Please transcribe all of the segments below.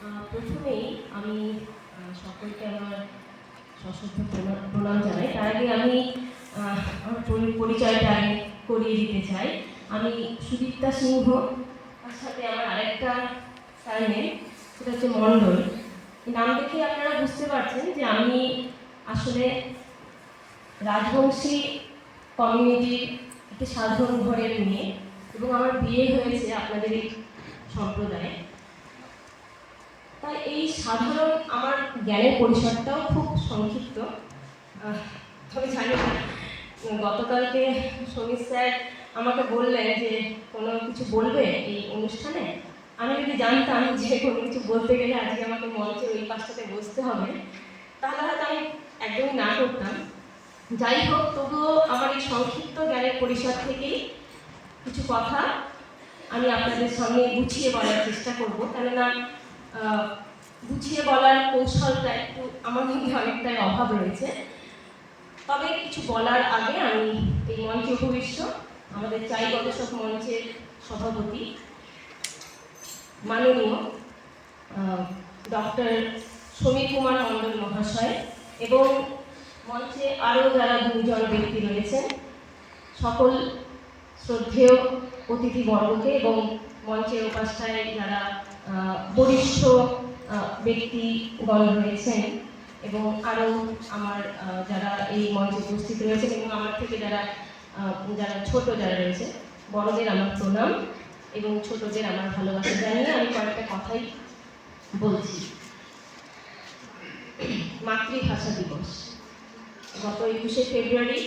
প্রথমেই আমি সকলকে আমার সশ্রদ্ধ প্রণা- প্রণাম জানাই। তার আগে আমি আমার পরি- পরিচয়টা করিয়ে দিতে চাই। আমি সুদীপ্তা সিংহ, তার সাথে আমার আরেকটা সারনেম সেটা হচ্ছে মণ্ডল। নাম দেখে আপনারা বুঝতে পারছেন যে আমি আসলে রাজবংশী কমিউনিটির একটি সাধারণ ঘরের মেয়ে এবং আমার বিয়ে হয়েছে আপনাদের এই সম্প্রদায়ে। তাই এই সাধারণ আমার জ্ঞানের পরিসরটাও খুব সংক্ষিপ্ত। তবে জানি না, গতকালকে সমীর স্যার আমাকে বললেন যে কোনো কিছু বলবে এই অনুষ্ঠানে। আমি যদি জানতাম যে কোনো কিছু বলতে গেলে আজকে আমাকে মঞ্চে ওই পাশটাতে বসতে হবে, তাহলে হয়তো আমি একদমই না করতাম। যাই হোক, তবুও আমার এই সংক্ষিপ্ত জ্ঞানের পরিসর থেকেই কিছু কথা আমি আপনাদের সামনে গুছিয়ে বলার চেষ্টা করব। কেননা গুছিয়ে বলার কৌশলটা একটু আমার মধ্যে অনেকটাই অভাব রয়েছে। তবে কিছু বলার আগে আমি এই মঞ্চে উপবিষ্ট। আমাদের চাই গবেষক মঞ্চের সভাপতি, মাননীয় ডক্টর সমীর কুমার মণ্ডল মহাশয় এবং মঞ্চে আরও যারা গুরুজন ব্যক্তি রয়েছেন, সকল শ্রদ্ধেয় অতিথিবর্গকে এবং মঞ্চের উপাস্যায় যারা বরিষ্ঠ ব্যক্তিগণ রয়েছেন এবং আরও আমার যারা এই মঞ্চে উপস্থিত রয়েছেন এবং আমার থেকে যারা যারা ছোট যারা রয়েছে, বড়দের আমার প্রণাম এবং ছোটদের আমার ভালোবাসা জানিয়ে আমি কয়েকটা কথাই বলছি। মাতৃভাষা দিবস। গত একুশে ফেব্রুয়ারি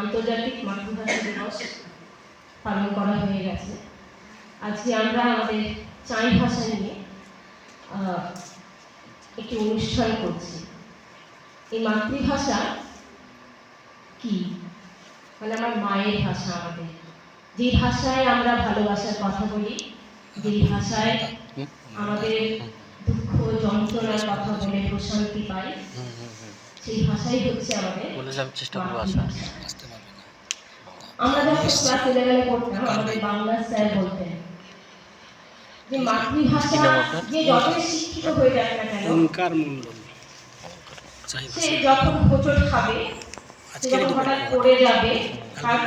আন্তর্জাতিক মাতৃভাষা দিবস পালন করা হয়ে গেছে। আজকে আমরা আমাদের চাই ভাষা নিয়ে একটি অনুষ্ঠান করছি। এই মাতৃভাষা কি? মানে আমার মায়ের ভাষা আমাদের। যে ভাষায় আমরা ভালোবাসার কথা বলি যেই ভাষায় আমাদের দুঃখ যন্ত্রণার কথা বলে প্রশান্তি পাই। সেই ভাষাই হচ্ছে আমাদের। আমরা যখন ক্লাস ইলেভেনে পড়তাম আমাদের বাংলা স্যার বলতেন যে মাতৃভাষা কি নাম আপনার? যে যতই শিক্ষিত হয়ে যাক না কেন ওঙ্কার মণ্ডল। সে যখন হোঁচট খাবে যখন হঠাৎ পড়ে যাবে তার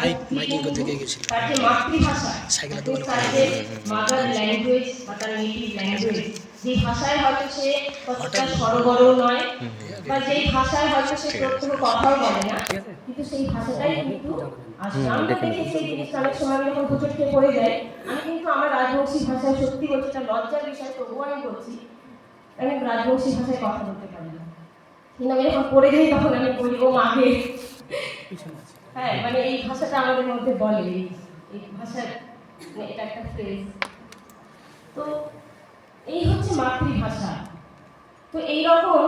যে মাতৃভাষা তার যে মাদার ল্যাঙ্গুয়েজ বা তার নেটিভ ল্যাঙ্গুয়েজ যে ভাষায় হয়তো সে কতটা সরগরও নয় বা যেই ভাষায় হয়তো সে প্রথম কথাও বলে না কিন্তু সেই ভাষাটাই কিন্তু আসলে আমরা দেখেছি এই জিনিসটা অনেক সময় আমি যখন হোঁচট খেয়ে পড়ে যায় আমি কিন্তু আমার রাজবংশী ভাষায় সত্যি বলছি এটা লজ্জার বিষয় তবুও আমি বলছি আমি রাজবংশী ভাষায় কথা বলতে পারি না। কিন্তু আমি যখন পড়ে যাই তখন আমি বলি ও মাকে হ্যাঁ মানে এই ভাষাটা আমাদের মধ্যে বলে এই- এই ভাষার মানে এটা একটা ফ্রেজ তো এই হচ্ছে মাতৃভাষা। তো এই রকম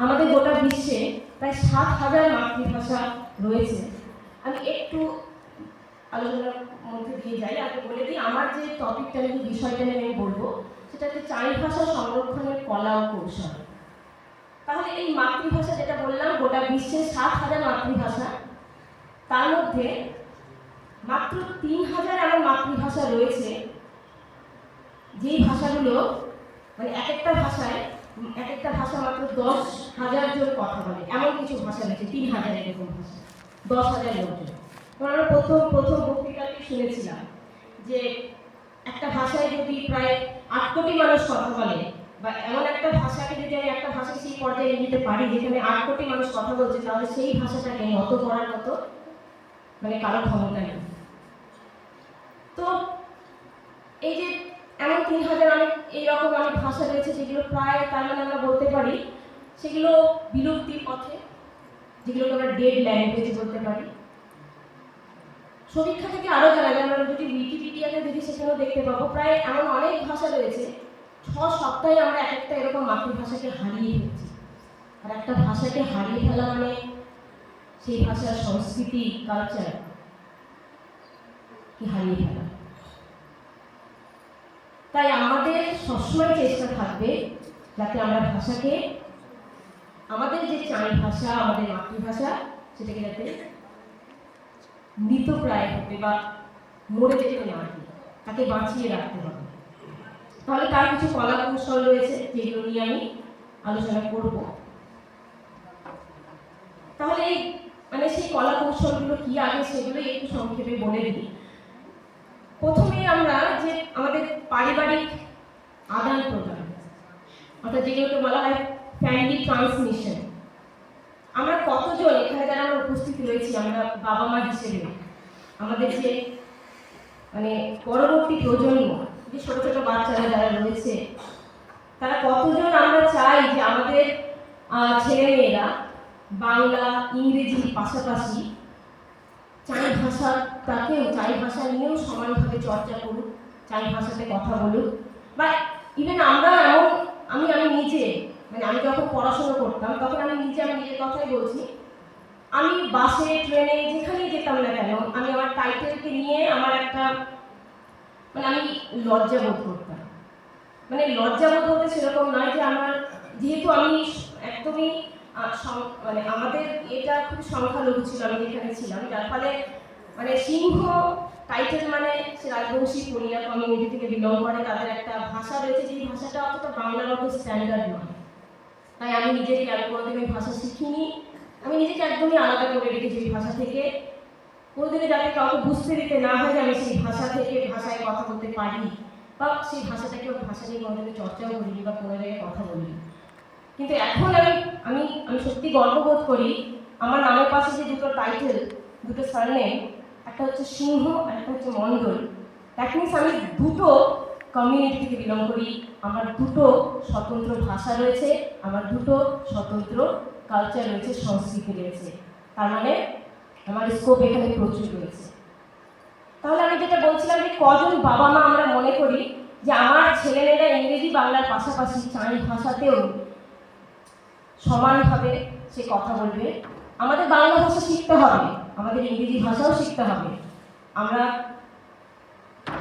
আমাদের গোটা বিশ্বে প্রায় সাত হাজার মাতৃভাষা রয়েছে। আমি একটু আলোচনার মধ্যে দিয়ে যাই আগে বলে দিই, আমার যে টপিকটা নিয়ে, বিষয়টা নিয়ে আমি বলব সেটা হচ্ছে চাই ভাষা সংরক্ষণের কলা ও কৌশল। তাহলে এই মাতৃভাষা যেটা বললাম, গোটা বিশ্বের সাত হাজার মাতৃভাষা, তার মধ্যে মাত্র তিন হাজার এমন মাতৃভাষা রয়েছে, যেই ভাষাগুলো মানে এক একটা ভাষায়, এক একটা ভাষা মাত্র দশ হাজার জন কথা বলে, এমন কিছু ভাষা রয়েছে, তিন হাজার এরকম ভাষা, দশ হাজার লোকজন। আমরা প্রথম প্রথম বক্তৃতাটি শুনেছিলাম যে একটা ভাষায় যদি প্রায় আট কোটি মানুষ কথা বলে, বা এমন একটা ভাষাকে যদি আমি একটা ভাষা সেই পর্যায়ে নিতে পারি যেখানে আট কোটি মানুষ কথা বলছে, তাহলে সেই ভাষাটাকে অত করার মতো মানে কারও ক্ষমতা নেই। তো এই যে এমন তিন হাজার অনেক এইরকম অনেক ভাষা রয়েছে যেগুলো প্রায় তার মানে আমরা বলতে পারি, সেগুলো বিলুপ্তির পথে, যেগুলোকে আমরা ডেড ল্যাঙ্গুয়েজ বলতে পারি। সমীক্ষা থেকে আরও জানা যায়, আমরা যদি উইকিপিডিয়াতে যদি সেখানেও দেখতে পাবো। প্রায় এমন অনেক ভাষা রয়েছে, ছ সপ্তাহে আমরা এক একটা এরকম মাতৃভাষাকে হারিয়ে ফেলছি। আর একটা ভাষাকে হারিয়ে ফেলা মানে সেই ভাষার সংস্কৃতি কালচার কি হারিয়ে ফেলা। তাই আমাদের সবসময় চেষ্টা থাকবে যাতে আমরা ভাষাকে, আমাদের যে চাই ভাষা আমাদের মাতৃভাষা, সেটাকে যাতে মৃতপ্রায় হতে বা মরে যেতে না তাকে বাঁচিয়ে রাখতে হবে। তাহলে তার কিছু কলা কৌশল রয়েছে যেগুলো নিয়ে আমি আলোচনা করব। তাহলে এই মানে সেই কলা কৌশলগুলো কি আগে সেগুলো একটু সংক্ষেপে বলে দিই। প্রথমে আমরা যে আমাদের পারিবারিক আদান প্রদান, অর্থাৎ যেগুলোকে বলা হয় ফ্যামিলি ট্রান্সমিশন আমরা কতজন এখানে যারা আমরা উপস্থিত রয়েছি, আমরা বাবা মা হিসেবে? আমাদের যে মানে পরবর্তী প্রজন্ম, যে ছোট ছোট বাচ্চারা যারা রয়েছে, তারা কতজন আমরা চাই যে আমাদের ছেলেমেয়েরা বাংলা, ইংরেজি পাশাপাশি চাই ভাষাটাকেও, চাই ভাষা নিয়েও সমানভাবে চর্চা করুক, চাই ভাষাতে কথা বলুক। বা ইভেন আমরা এমন, আমি আমি নিজে মানে আমি যখন পড়াশোনা করতাম, তখন আমি নিজে আমি নিজের কথাই বলছি। আমি বাসে, ট্রেনে, যেখানেই যেতাম না কেন, আমি আমার টাইটেলকে নিয়ে আমার একটা মানে আমি লজ্জা বোধ করতাম। মানে লজ্জা বোধ বলতে সেরকম নয় যে আমার, যেহেতু আমি একদমই মানে আমাদের এটা খুব সংখ্যালঘু ছিল, আমি যেখানে ছিলাম, যার ফলে মানে সিংহ টাইটেল মানে সে রাজবংশী কোরিয়া কমিউনিটি থেকে বিলং করে, তাদের একটা ভাষা রয়েছে যে ভাষাটা অতটা বাংলার মতো স্ট্যান্ডার্ড নয়। তাই আমি নিজেকে আর কোনোদিন ওই ভাষা শিখিনি। আমি নিজেকে একদমই আলাদা করে রেখেছি ওই ভাষা থেকে। কোনোদিনে যাতে কাউকে বুঝতে দিতে না হয় যে আমি সেই ভাষা থেকে, ভাষায় কথা বলতে পারি বা সেই ভাষাটাকে ওই ভাষা নিয়ে কোনোদিনও চর্চাও করিনি বা কোনো জায়গায় কথা বলিনি। কিন্তু এখন আমি আমি আমি সত্যি গর্ববোধ করি, আমার নামের পাশে যে দুটো টাইটেল দুটো সারনেম একটা হচ্ছে সিংহ আর একটা হচ্ছে মণ্ডল। দ্যাট মিনস আমি দুটো কমিউনিটি থেকে বিলং করি। আমার দুটো স্বতন্ত্র ভাষা রয়েছে, আমার দুটো স্বতন্ত্র কালচার রয়েছে, সংস্কৃতি রয়েছে। তার মানে আমার স্কোপ এখানে প্রচুর রয়েছে। তাহলে আমি যেটা বলছিলাম যে কজন বাবা মা আমরা মনে করি যে আমার ছেলেমেয়েরা ইংরেজি বাংলার পাশাপাশি চাই ভাষাতেও সমানভাবে সে কথা বলবে। আমাদের বাংলা ভাষা শিখতে হবে, আমাদের ইংরেজি ভাষাও শিখতে হবে। আমরা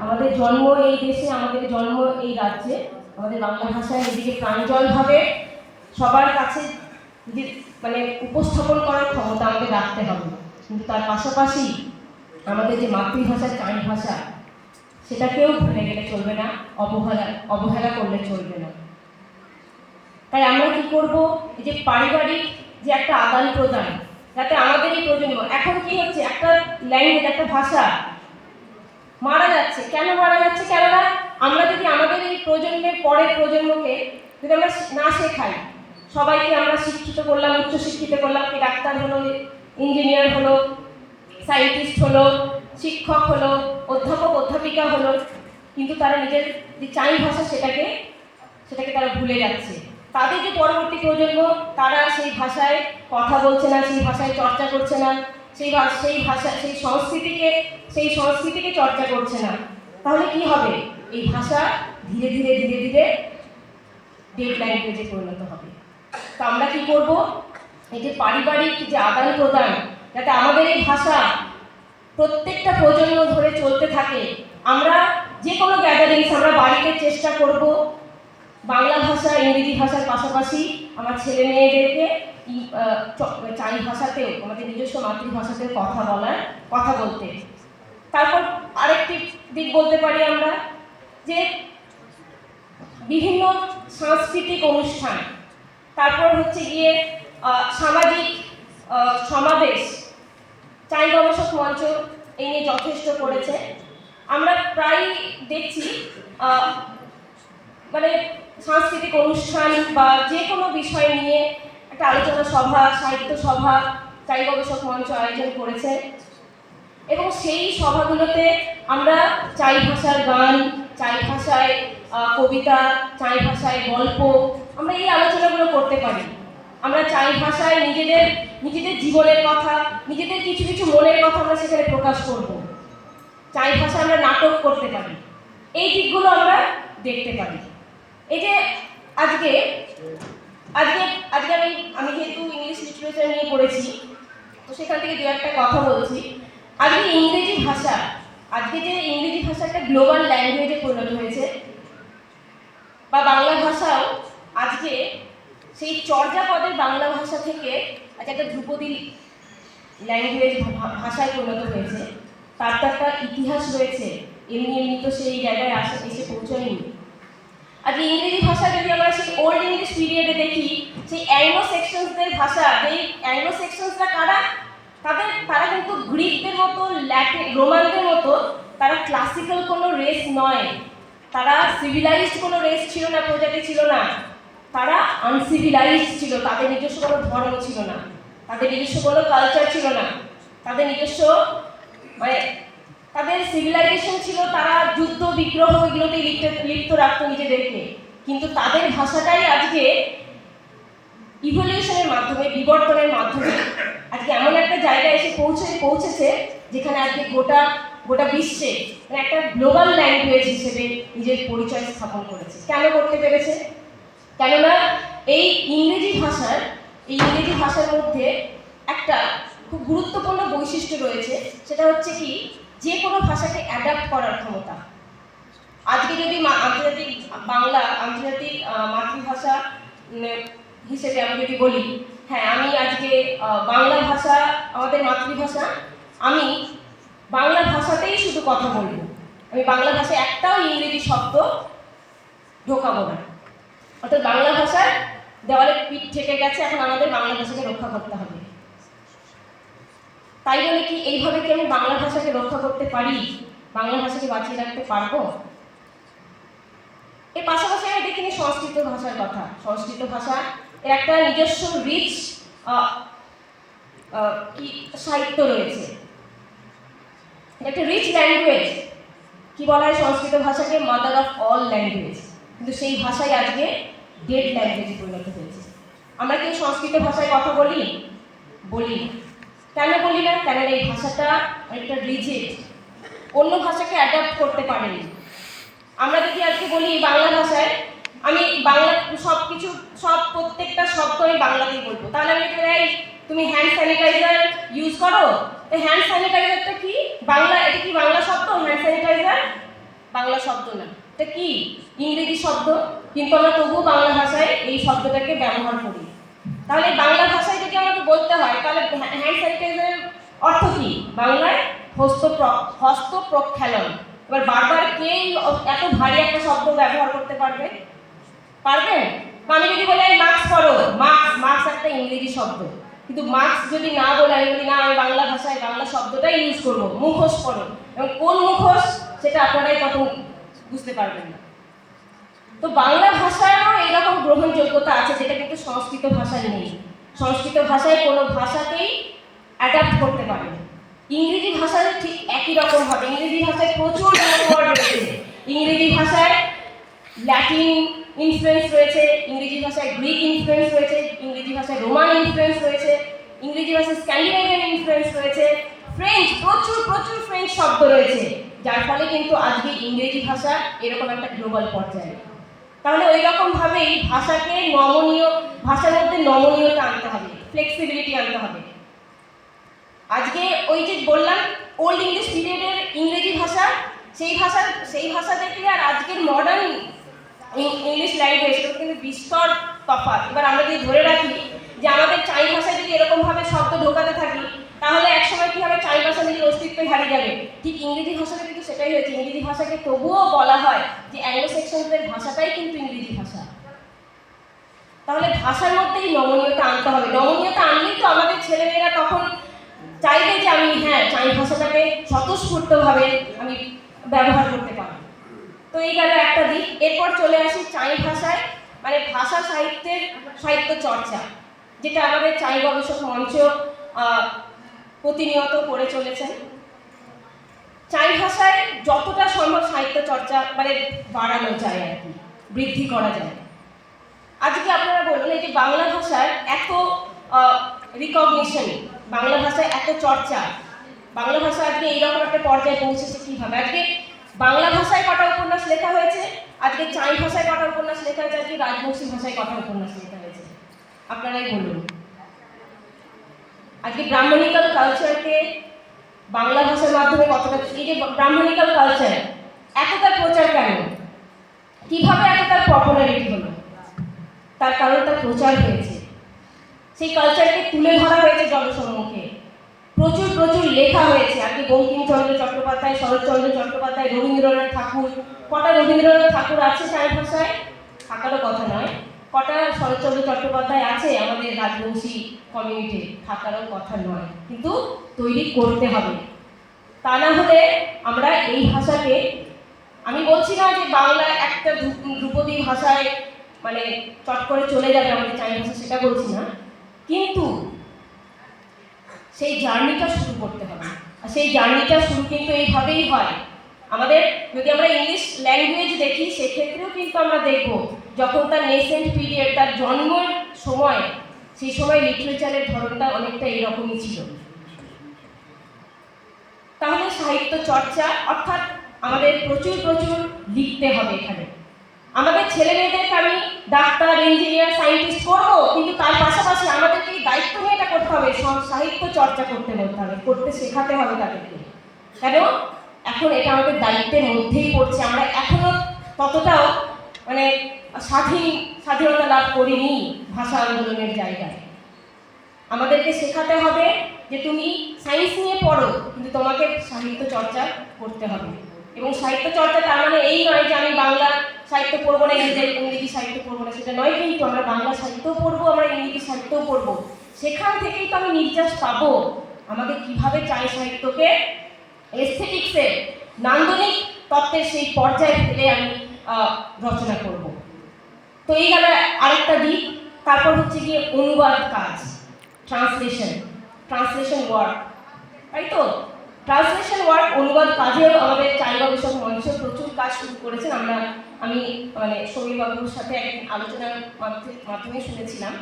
আমাদের জন্ম এই দেশে, আমাদের জন্ম এই রাজ্যে। আমাদের বাংলা ভাষায় নিজেকে প্রাঞ্জলভাবে সবার কাছে মানে উপস্থাপন করার ক্ষমতা আমাদের রাখতে হবে। কিন্তু তার পাশাপাশি আমাদের যে মাতৃভাষা চাই ভাষা সেটাকেও ভুলে গেলে চলবে না, অবহেলা অবহেলা করলে চলবে না। তাই আমরা কি করব? যে পারিবারিক যে একটা আদান প্রদান যাতে আমাদের এই প্রজন্ম এখন কি হচ্ছে? একটা ল্যাঙ্গুয়েজ একটা ভাষা মারা যাচ্ছে। কেন মারা যাচ্ছে কেননা, আমরা যদি আমাদের এই প্রজন্মের পরের প্রজন্মকে যদি আমরা না শেখাই, সবাইকে আমরা শিক্ষিত করলাম, উচ্চশিক্ষিত করলাম, কি ডাক্তার হলো, ইঞ্জিনিয়ার হলো, সায়েন্টিস্ট হলো, শিক্ষক হলো, অধ্যাপক, অধ্যাপিকা হলো, কিন্তু তারা নিজের যে চাই ভাষা সেটাকে সেটাকে তারা ভুলে যাচ্ছে। তাদের যে পরবর্তী প্রজন্ম তারা সেই ভাষায় কথা বলছে না, সেই ভাষায় চর্চা করছে না, সেই সেই ভাষা, সেই সংস্কৃতিকে সেই সংস্কৃতিকে চর্চা করছে না, তাহলে কি হবে? এই ভাষা ধীরে ধীরে ধীরে ধীরে ডেড ল্যাঙ্গুয়েজে পরিণত হবে। তো আমরা কি করব? এই যে পারিবারিক যে আদান প্রদান, যাতে আমাদের এই ভাষা প্রত্যেকটা প্রজন্ম ধরে চলতে থাকে, আমরা যে কোনো গ্যাদারিংস আমরা বাড়িতে চেষ্টা করব বাংলা ভাষা ইংরেজি ভাষার পাশাপাশি আমার ছেলে মেয়েদেরকে ই- আহ, চ- চাই ভাষাতেও আমাদের নিজস্ব মাতৃভাষাতেও কথা বলার কথা বলতে। তারপর আরেকটি দিক বলতে পারি আমরা যে বিভিন্ন সাংস্কৃতিক অনুষ্ঠান তারপর হচ্ছে গিয়ে সামাজিক সমাবেশ চাই গবেষক মঞ্চ এই নিয়ে যথেষ্ট করেছে। আমরা প্রায় দেখছি মানে সাংস্কৃতিক অনুষ্ঠান বা যে কোনো বিষয় নিয়ে একটা আলোচনা সভা, সাহিত্য সভা চাই গবেষক মঞ্চ আয়োজন করেছে। এবং সেই সভাগুলোতে আমরা চাই ভাষার গান চাই ভাষায় কবিতা চাই ভাষায় গল্প আমরা এই আলোচনাগুলো করতে পারি। আমরা চাই ভাষায় নিজেদের নিজেদের জীবনের কথা, নিজেদের কিছু কিছু মনের কথা আমরা সেখানে প্রকাশ করব। চাই ভাষা আমরা নাটক করতে পারি। এই দিকগুলো আমরা দেখতে পারি। এই যে আজকে আজকে আজকে আমি আমি যেহেতু ইংলিশ লিটারেচার নিয়ে পড়েছি, তো সেখান থেকে দু একটা কথা বলছি। আজকে ইংরেজি ভাষা, আজকে যে ইংরেজি ভাষা একটা গ্লোবাল ল্যাঙ্গুয়েজে পরিণত হয়েছে, বা বাংলা ভাষাও আজকে সেই চর্যাপদের বাংলা ভাষা থেকে আজ একটা ধ্রুপদী ল্যাঙ্গুয়েজ ভাষায় পরিণত হয়েছে। তার তো একটা ইতিহাস রয়েছে, এমনি এমনি তো সেই জায়গায় আসে, এসে পৌঁছয়নি। আজকে ইংরেজি ভাষা যদি আমরা সেই ওল্ড ইংলিশ পিরিয়ডে দেখি, সেই অ্যাংলো সেকশনসদের ভাষা, যেই অ্যাংলো সেকশনসরা কারা? তাদের, তারা কিন্তু গ্রিকদের মতো ল্যাটিন রোমানদের মতো, তারা ক্লাসিক্যাল কোনো রেস নয়। তারা সিভিলাইজড কোনো রেস ছিল না, প্রজাতি ছিল না। তারা আনসিভিলাইজড ছিল, তাদের নিজস্ব কোনো ধর্ম ছিল না। তাদের নিজস্ব কোনো কালচার ছিল না। তাদের নিজস্ব মানে তাদের সিভিলাইজেশন ছিল, তারা যুদ্ধ, বিগ্রহ এগুলোতে লিপ্ত লিপ্ত রাখতো নিজেদেরকে। কিন্তু তাদের ভাষাটাই আজকে ইভলিউশনের মাধ্যমে, বিবর্তনের মাধ্যমে আজকে এমন একটা জায়গায় এসে পৌঁছে, পৌঁছেছে, যেখানে আজকে গোটা গোটা বিশ্বে মানে একটা গ্লোবাল ল্যাঙ্গুয়েজ হিসেবে নিজের পরিচয় স্থাপন করেছে। কেন করতে পেরেছে? কেননা এই ইংরেজি ভাষার, এই ইংরেজি ভাষার মধ্যে একটা খুব গুরুত্বপূর্ণ বৈশিষ্ট্য রয়েছে, সেটা হচ্ছে কি যে কোনো ভাষাকে অ্যাডাপ্ট করার ক্ষমতা। আজকে যদি আন্তর্জাতিক বাংলা, আন্তর্জাতিক মাতৃভাষা হিসেবে আমি যদি বলি হ্যাঁ আমি আজকে বাংলা ভাষা, আমাদের মাতৃভাষা, আমি বাংলা ভাষাতেই শুধু কথা বলব। আমি বাংলা ভাষায় একটাও ইংরেজি শব্দ ঢোকাবো না। অর্থাৎ বাংলা ভাষার দেওয়ালে পিঠ থেকে গেছে, এখন আমাদের বাংলা ভাষাকে রক্ষা করতে হবে। তাই বলে কি এইভাবে কি আমি বাংলা ভাষাকে রক্ষা করতে পারি? বাংলা ভাষাকে বাঁচিয়ে রাখতে পারব? এর পাশাপাশি আমি দেখিনি সংস্কৃত ভাষার কথা। সংস্কৃত ভাষা এর একটা নিজস্ব রিচ কি, সাহিত্য রয়েছে। একটা রিচ ল্যাঙ্গুয়েজ কি বলা হয় সংস্কৃত ভাষাকে? মাদার অফ অল ল্যাঙ্গুয়েজ কিন্তু সেই ভাষাই আজকে ডেড ল্যাঙ্গুয়েজে পরিণত হয়েছে আমরা কি সংস্কৃত ভাষায় কথা বলি? বলি না। কেন বলি না? কেন এই ভাষাটা অনেকটা রিজিড অন্য ভাষাকে অ্যাডাপ্ট করতে পারেনি। আমরা যদি আজকে বলি বাংলা ভাষায় আমি বাংলা সব কিছু সব প্রত্যেকটা শব্দ আমি বাংলাতেই বলব। তাহলে আমি "এই, তুমি হ্যান্ড স্যানিটাইজার ইউজ করো? তো হ্যান্ড স্যানিটাইজারটা কি? বাংলা এটা কি বাংলা শব্দ? হ্যান্ড স্যানিটাইজার বাংলা শব্দ না। এটা কি? ইংরেজি শব্দ। কিন্তু আমরা তবুও বাংলা ভাষায় এই শব্দটাকে ব্যবহার করি। তাহলে বাংলা ভাষায় যদি আমাকে বলতে হয়, তাহলে হ্যান্ড স্যানিটাইজারের অর্থ কি? বাংলায় হস্ত হস্ত প্রক্ষালন এবার বারবার কে এত ভারী একটা শব্দ ব্যবহার করতে পারবে? পারবেন বা আমি যদি বলি মাস্ক পরো মাস্ক মাস্ক একটা ইংরেজি শব্দ। কিন্তু মাস্ক যদি না বলে, আমি বলি, না, আমি বাংলা ভাষায় বাংলা শব্দটাই ইউজ করব মুখোশ পরো এবং কোন মুখোশ? সেটা আপনারাই তখন বুঝতে পারবেন না। তো বাংলা ভাষারও এইরকম গ্রহণযোগ্যতা আছে, যেটা কিন্তু সংস্কৃত ভাষায় নেই। সংস্কৃত ভাষায় কোনো ভাষাকেই অ্যাডাপ্ট করতে পারে। ইংরেজি ভাষায় ঠিক একই রকম হবে। ইংরেজি ভাষায় প্রচুর রয়েছে। ইংরেজি ভাষায় ল্যাটিন ইনফ্লুয়েন্স রয়েছে, ইংরেজি ভাষায় গ্রিক ইনফ্লুয়েন্স রয়েছে, ইংরেজি ভাষায় রোমান ইনফ্লুয়েন্স রয়েছে, ইংরেজি ভাষায় স্ক্যান্ডিনেভিয়ান ইনফ্লুয়েন্স রয়েছে। ফ্রেঞ্চ প্রচুর প্রচুর ফ্রেঞ্চ শব্দ রয়েছে। যার ফলে কিন্তু আজকে ইংরেজি ভাষা এরকম একটা গ্লোবাল পর্যায়ে। তাহলে ওই রকম ভাবেই ভাষাকে নমনীয়, ভাষার মধ্যে নমনীয়তা আনতে হবে ফ্লেক্সিবিলিটি আনতে হবে। আজকে ওই যে বললাম ওল্ড ইংলিশ পিরিয়ডের ইংরেজি ভাষা, সেই ভাষা সেই ভাষা থেকে আর আজকের মডার্ন ইংলিশ ল্যাঙ্গুয়েজ কিন্তু বিস্তর তফাৎ। এবার আমরা যদি ধরে রাখি যে আমাদের চাই ভাষায় যদি এরকমভাবে শব্দ ঢোকাতে থাকি তাহলে একসময় কি হবে? চাই ভাষা নিজের অস্তিত্ব হারিয়ে যাবে। ঠিক ইংরেজি ভাষাটা কিন্তু সেটাই হয়েছে। ইংরেজি ভাষাকে তবুও বলা হয় যে অ্যাংলো সেকশনদের ভাষাটাই কিন্তু ইংরেজি ভাষা। তাহলে ভাষার মধ্যে এই নমনীয়তা আনতে হবে। নমনীয়তা আনলেই তো আমাদের ছেলেমেয়েরা তখন চাইবে যে আমি হ্যাঁ চাই ভাষাটাকে স্বতঃস্ফূর্তভাবে আমি ব্যবহার করতে পারি। তো এই গেল একটা দিক। এরপর চলে আসি চাই ভাষায়। মানে ভাষা সাহিত্যের সাহিত্য চর্চা, যেটা আমাদের চাই গবেষক মঞ্চ প্রতিনিয়ত করে চলেছেন। চাই ভাষায় যতটা সম্ভব সাহিত্য চর্চা মানে বাড়ানো যায় আর কি, বৃদ্ধি করা যায়। আজকে আপনারা বলুন, এই যে বাংলা ভাষার এত রিকগনিশন বাংলা ভাষায় এত চর্চা, বাংলা ভাষা আজকে এইরকম একটা পর্যায়ে পৌঁছেছে কীভাবে? আজকে বাংলা ভাষায় কটা উপন্যাস লেখা হয়েছে, আজকে চাই ভাষায় কটা উপন্যাস লেখা হয়েছে, আজকে রাজবংশী ভাষায় কটা উপন্যাস লেখা হয়েছে? আপনারাই বলুন। আজকে ব্রাহ্মণিকাল কালচারকে বাংলা ভাষার মাধ্যমে কতটা এই যে ব্রাহ্মণিক্যাল কালচার এতটা প্রচার কেন? কীভাবে এতটা পপুলারিটি হলো? তার কারণ তার প্রচার হয়েছে। সেই কালচারকে তুলে ধরা হয়েছে জনসম্মুখে। প্রচুর প্রচুর লেখা হয়েছে। আজকে বঙ্কিমচন্দ্র চট্টোপাধ্যায়, শরৎচন্দ্র চট্টোপাধ্যায়, রবীন্দ্রনাথ ঠাকুর, কটা রবীন্দ্রনাথ ঠাকুর আছে চার ভাষায়? থাকারও কথা নয়। কটা শরৎচন্দ্র চট্টোপাধ্যায় আছে আমাদের রাজবংশী কমিউনিটি থাকারও কথা নয়। কিন্তু তৈরি করতে হবে। তা না হলে আমরা এই ভাষাকে, আমি বলছি না যে বাংলা একটা ধ্রু- ধ্রুপদী ভাষায় মানে চট করে চলে যাবে আমাদের চাই ভাষা, সেটা বলছি না। কিন্তু সেই জার্নিটা শুরু করতে হবে। আর সেই জার্নিটা শুরু কিন্তু এইভাবেই হয়। আমাদের যদি আমরা ইংলিশ ল্যাঙ্গুয়েজ দেখি, সেক্ষেত্রেও কিন্তু আমরা দেখব যখন তার নেসেন্ট পিরিয়ড তার জন্মের সময়, সেই সময় লিটারেচারের ধরনটা অনেকটা এরকমই ছিল। তাহলে সাহিত্য চর্চা, অর্থাৎ আমাদের প্রচুর প্রচুর লিখতে হবে এখানে। আমাদের ছেলে মেয়েদেরকে আমি ডাক্তার ইঞ্জিনিয়ার সায়েন্টিস্ট করব, কিন্তু তার পাশাপাশি আমাদেরকে দায়িত্ব নিয়ে এটা করতে হবে সাহিত্য চর্চা করতে বলতে হবে, করতে শেখাতে হবে তাদেরকে। কেন? এখন এটা আমাদের দায়িত্বের মধ্যেই পড়ছে, আমরা এখনও ততটাও মানে স্বাধীন স্বাধীনতা লাভ করিনি ভাষা আন্দোলনের জায়গায়। আমাদেরকে শেখাতে হবে যে তুমি সায়েন্স নিয়ে পড়ো, কিন্তু তোমাকে সাহিত্য চর্চা করতে হবে। এবং সাহিত্য চর্চা তার মানে এই নয় যে আমি বাংলা সাহিত্য পড়ব না, ইংরেজি সাহিত্য পড়ব না, সেটা নয় কিন্তু আমরা বাংলা সাহিত্যও পড়ব, আমরা ইংরেজি সাহিত্যও পড়ব। সেখান থেকেই তো আমি নির্যাস পাবো। আমাকে কীভাবে চাই সাহিত্যকে? এস্থেটিক্সের নান্দনিক তত্ত্বের সেই পর্যায়ে ফেলে আমি রচনা করব। তো এই গেল আরেকটা দিক। তারপর হচ্ছে গিয়ে অনুবাদ কাজ ট্রান্সলেশন ট্রান্সলেশন ওয়ার্ক তাই তো? ট্রান্সলেশন ওয়ার্ক অনুবাদ কাজেও আমাদের চাই গবেষক মঞ্চ প্রচুর কাজ শুরু করেছেন। আমরা, আমি মানে সমীরবাবুর সাথে একদিন আলোচনার মাধ্যমে- শুনেছিলাম।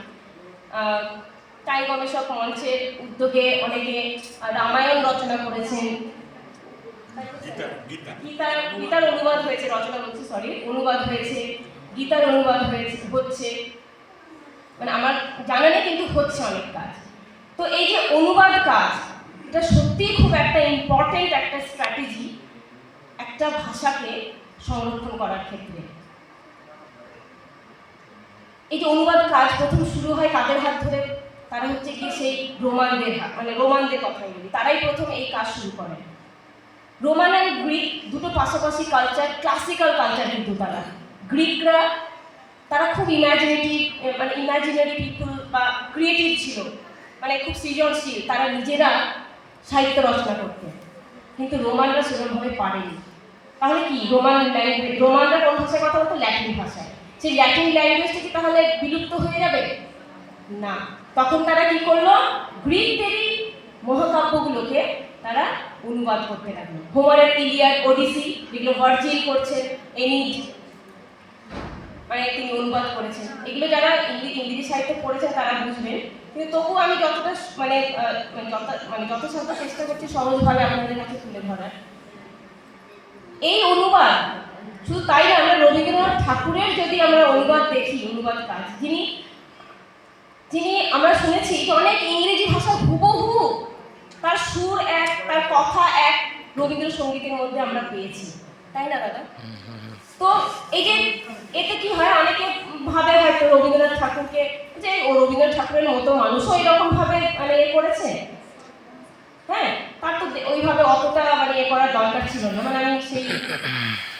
চাই গবেষক মঞ্চের উদ্যোগে অনেকে রামায়ণ রচনা করেছেন। গীতার গীতার অনুবাদ হয়েছে, রচনা বলছি সরি অনুবাদ হয়েছে, গীতার অনুবাদ হয়েছে, হচ্ছে মানে আমার জানা নেই, কিন্তু হচ্ছে অনেক কাজ। তো এই যে অনুবাদ কাজ, এটা সত্যিই খুব একটা ইম্পর্টেন্ট একটা স্ট্র্যাটেজি একটা ভাষাকে সংরক্ষণ করার ক্ষেত্রে। এই যে অনুবাদ কাজ প্রথম শুরু হয় কাদের হাত ধরে? তারা হচ্ছে কি সেই রোমানদের মানে রোমানদের কথাই বলি। তারাই প্রথম এই কাজ শুরু করে। রোমান অ্যান্ড গ্রিক দুটো পাশাপাশি কালচার ক্লাসিক্যাল কালচার কিন্তু তারা। গ্রিকরা তারা খুব ইমাজিনেটিভ মানে ইমাজিনারি পিপুল বা ক্রিয়েটিভ ছিল। মানে খুব সৃজনশীল। তারা নিজেরা সাহিত্য রচনা করতেন। কিন্তু রোমানরা সেরকমভাবে পারেনি। তাহলে কি? রোমান ল্যাঙ্গুয়েজ রোমানরা কোন ভাষায় কথা বলতো? ল্যাটিন ভাষায়। সেই ল্যাটিন ল্যাঙ্গুয়েজটা কি তাহলে বিলুপ্ত হয়ে যাবে? না। তখন তারা কি করল? গ্রিকদেরই মহাকাব্যগুলোকে তারা অনুবাদ করতে লাগল। হোমারের ইলিয়াড ওডিসি, যেগুলো ভার্জিল করছেন এনিড মানে তিনি অনুবাদ করেছেন। এগুলো যারা ইংরেজি সাহিত্য পড়েছেন, তারা বুঝবেন। কিন্তু তবুও আমি যতটা মানে মানে যত মানে যথাসাধ্য চেষ্টা করছি, সহজভাবে আপনাদের কাছে তুলে ধরার। এই অনুবাদ, শুধু তাই না, আমরা রবীন্দ্রনাথ ঠাকুরের যদি আমরা অনুবাদ দেখি, অনুবাদ কাজ, যিনি যিনি আমরা শুনেছি অনেক ইংরেজি ভাষা হুবহু তার সুর এক, তার কথা এক রবীন্দ্রসঙ্গীতের মধ্যে আমরা পেয়েছি। তাই না, দাদা? তো এই যে এতে কি হয়? অনেকে ভাবে হয়তো রবীন্দ্রনাথ ঠাকুরকে যে, ও রবীন্দ্রনাথ ঠাকুরের মতো মানুষও এরকম ভাবে মানে এ করেছে। হ্যাঁ? তার তো ওইভাবে অতটা মানে এ করার দরকার ছিল না। মানে আমি সেই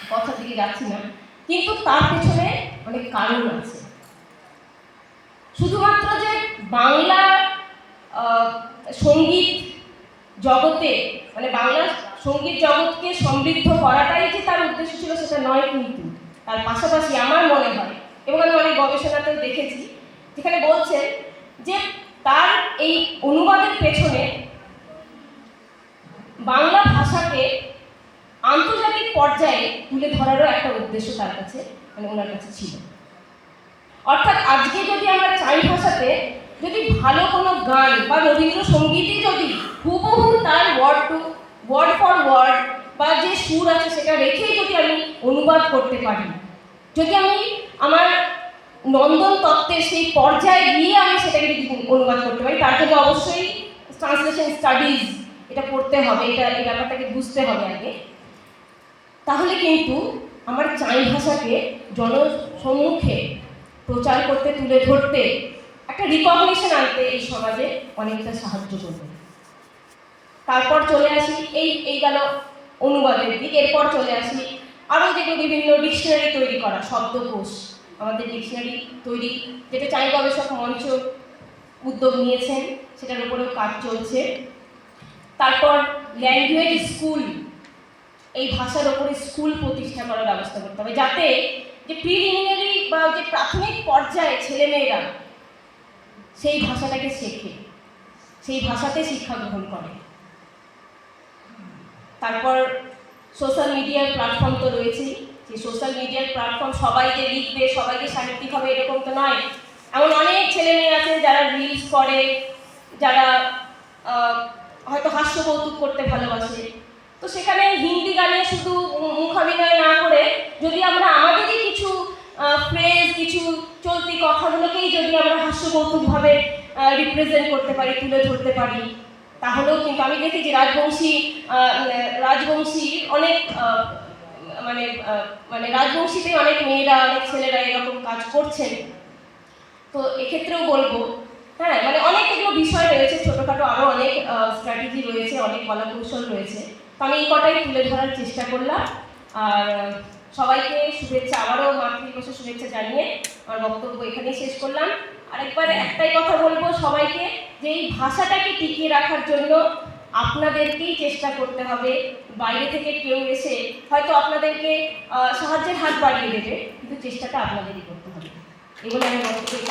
কথার দিকে যাচ্ছি না। কিন্তু তার পেছনে অনেক কারণ আছে। শুধুমাত্র যে বাংলা সংগীত জগতে মানে বাংলা সংগীত জগৎকে সমৃদ্ধ করাটাই যে তার উদ্দেশ্য ছিল, সেটা নয় কিন্তু। তার পাশাপাশি আমার মনে হয়, এবং আমি অনেক গবেষণাতেও দেখেছি, যেখানে বলছেন যে তার এই অনুবাদের পেছনে বাংলা ভাষাকে আন্তর্জাতিক পর্যায়ে তুলে ধরারও একটা উদ্দেশ্য তার কাছে মানে ওনার কাছে ছিল। অর্থাৎ আজকে যদি আমরা চাই ভাষাতে যদি ভালো কোনো গান বা রবীন্দ্রসঙ্গীতই যদি হুবহু তার word to word for word বা যে সুর আছে সেটা রেখেই যদি আমি অনুবাদ করতে পারি, যদি আমি আমার নন্দন তত্ত্বের সেই পর্যায়ে গিয়ে আমি সেটাকে যদি অনুবাদ করতে পারি, তার জন্য অবশ্যই ট্রান্সলেশন স্টাডিজ এটা পড়তে হবে, এটা, এই ব্যাপারটাকে বুঝতে হবে আগে। তাহলে কিন্তু আমার চাই ভাষাকে জনসম্মুখে প্রচার করতে, তুলে ধরতে একটা রিকগনিশন আনতে এই সমাজে অনেকটা সাহায্য করবে। তারপর চলে আসি, এই এই গেল অনুবাদের দিক। এরপর চলে আসি, আরও যেগুলো বিভিন্ন ডিকশনারি তৈরি করা, শব্দকোষ। আমাদের ডিকশনারি তৈরি, যেটা চাই গবেষক মঞ্চ উদ্যোগ নিয়েছেন, সেটার উপরেও কাজ চলছে। তারপর ল্যাঙ্গুয়েজ স্কুল এই ভাষার ওপরে স্কুল প্রতিষ্ঠা করার ব্যবস্থা করতে হবে, যাতে যে প্রিলিমিনারি বা যে প্রাথমিক পর্যায়ে ছেলেমেয়েরা সেই ভাষাটাকে শেখে। সেই ভাষাতে শিক্ষা গ্রহণ করে। তারপর সোশ্যাল মিডিয়ার প্ল্যাটফর্ম তো রয়েছেই। যে সোশ্যাল মিডিয়ার প্ল্যাটফর্ম সবাই যে লিখবে সবাই যে সাহিত্যিক হবে এরকম তো নয়। এমন অনেক ছেলে মেয়ে আছে যারা রিলস করে, যারা হয়তো হাস্য কৌতুক করতে ভালোবাসে। তো সেখানে হিন্দি গানে শুধু মুখাভিনয় না করে যদি আমরা আমাদেরই কিছু ফ্রেজ কিছু চলতি কথাগুলোকেই যদি আমরা হাস্য কৌতুকভাবে রিপ্রেজেন্ট করতে পারি, তুলে ধরতে পারি, তাহলেও কিন্তু আমি দেখেছি রাজবংশী রাজবংশী অনেক মানে মানে রাজবংশীতে অনেক মেয়েরা, অনেক ছেলেরা এরকম কাজ করছেন। তো এক্ষেত্রেও বলব হ্যাঁ মানে অনেক এগুলো বিষয় রয়েছে, ছোটোখাটো আরও অনেক স্ট্র্যাটেজি রয়েছে, অনেক কলা কৌশল রয়েছে। তো আমি এই কটাই তুলে ধরার চেষ্টা করলাম। আর সবাইকে শুভেচ্ছা আবারও মাতৃদিবসে শুভেচ্ছা জানিয়ে আমার বক্তব্য এখানেই শেষ করলাম। আরেকবার একটাই কথা বলব সবাইকে, যে এই ভাষাটাকে টিকিয়ে রাখার জন্য আপনাদেরকেই চেষ্টা করতে হবে। বাইরে থেকে কেউ এসে হয়তো আপনাদেরকে সাহায্যের হাত বাড়িয়ে দেবে, কিন্তু চেষ্টাটা আপনাদেরই করতে হবে। এগুলো আমি বক্তব্য